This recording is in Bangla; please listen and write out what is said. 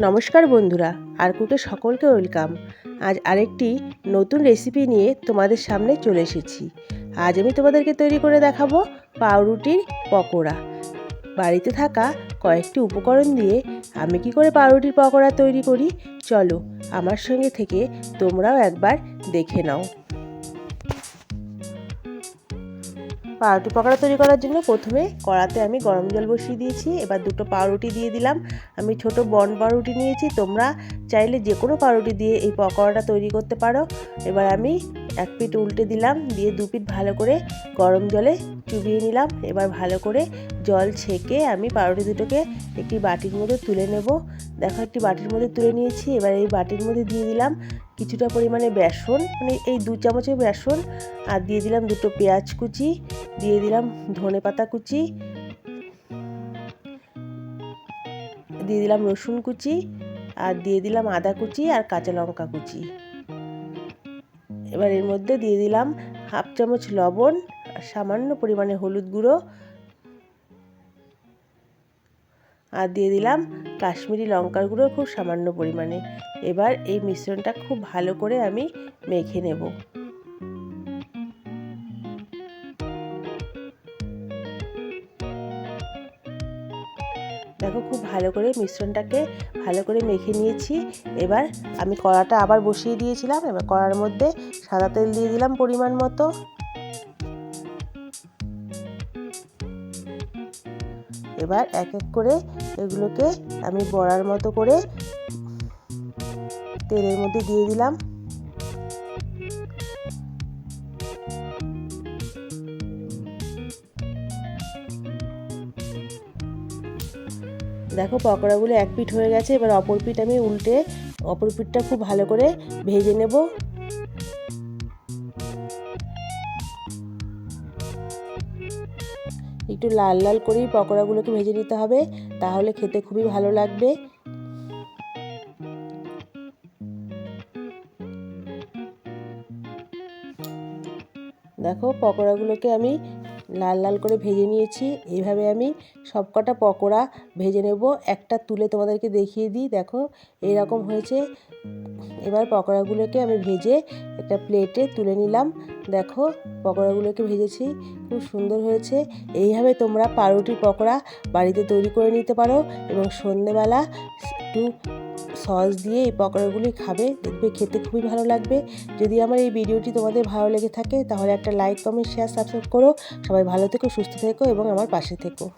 নমস্কার বন্ধুরা আর কুকে সকলকে ওয়েলকাম। আজ আরেকটি নতুন রেসিপি নিয়ে তোমাদের সামনে চলে এসেছি। আজ আমি তোমাদেরকে তৈরি করে দেখাবো পাউরুটির পকোড়া। বাড়িতে থাকা কয়েকটি উপকরণ দিয়ে আমি কি করে পাউরুটির পকোড়া তৈরি করি? চলো আমার সঙ্গে থেকে তোমরাও একবার দেখে নাও। পাউরুটি পকোড়া তৈরি করার জন্য প্রথমে কড়াতে আমি গরম জল বসিয়ে দিয়েছি, এবার দুটো পাউরুটি দিয়ে দিলাম। আমি ছোট বন পাউরুটি নিয়েছি, তোমরা চাইলে যে কোনো পাউরুটি দিয়ে এই পকোড়াটা তৈরি করতে পারো। এবার আমি এক পিঠ উল্টে দিলাম, দিয়ে দু পিঠ ভালো করে গরম জলে চুবিয়ে নিলাম। এবার ভালো করে জল ছেঁকে আমি পাউরুটি দুটোকে একটি বাটির মধ্যে তুলে নেব। দেখো, একটি বাটির মধ্যে তুলে নিয়েছি। এবার এই বাটির মধ্যে দিয়ে দিলাম কিছুটা পরিমাণে বেসন মানে এই দু চামচের বেসন। আর দিয়ে দিলাম দুটো পেঁয়াজ কুচি, দিয়ে দিলাম ধনে পাতা কুচি, দিয়ে দিলাম রসুন কুচি, আর দিয়ে দিলাম আদা কুচি আর কাঁচা লঙ্কা কুচি। এবার এর মধ্যে দিয়ে দিলাম হাফ চামচ লবণ সামান্য পরিমাণে হলুদ গুঁড়ো আর দিয়ে দিলাম কাশ্মীরি লঙ্কার গুঁড়ো খুব সামান্য পরিমাণে। এবার এই মিশ্রণটা খুব ভালো করে আমি মেখে নেব। দেখো খুব ভালো করে মিশ্রণটাকে ভালো করে মেখে নিয়েছি। এবার আমি কড়াটা আবার বসিয়ে দিয়েছিলাম। এবার কড়ার মধ্যে সাদা তেল দিয়ে দিলাম পরিমাণ মতো। এবার এক এক করে এগুলোকে আমি বড়ার মতো করে তেলের মধ্যে দিয়ে দিলাম। দেখো পকোড়াগুলো এক পিঠ হয়ে গেছে, এবার অপর পিঠ আমি উল্টে অপর পিঠটা খুব ভালো করে ভেজে নেব। একটু লাল লাল করেই পকোড়াগুলোকে ভেজে নিতে হবে, তাহলে খেতে খুবই ভালো লাগবে। দেখো, পকোড়াগুলোকে আমি লাল লাল করে ভেজে নিয়েছি। এইভাবে আমি সবকটা পকোড়া ভেজে নেব। একটা তুলে তোমাদেরকে দেখিয়ে দিই, দেখো। এইরকম হয়েছে। এবার পকোড়াগুলোকে আমি ভেজে একটা প্লেটে তুলে নিলাম। দেখো, পকোড়াগুলোকে ভেজেছি। খুব সুন্দর হয়েছে। এইভাবে তোমরা পাউরুটির পকোড়া বাড়িতে তৈরি করে নিতে পারো এবং সন্ধেবেলা একটু সস দিয়ে এই পকোড়াগুলি খাবে। দেখবে খেতে খুবই ভালো লাগবে। যদি আমার এই ভিডিওটি তোমাদের ভালো লেগে থাকে, তাহলে একটা লাইক কমেন্ট শেয়ার সাবস্ক্রাইব করো। সবাই ভালো থেকো, সুস্থ থেকো এবং আমার পাশে থেকো।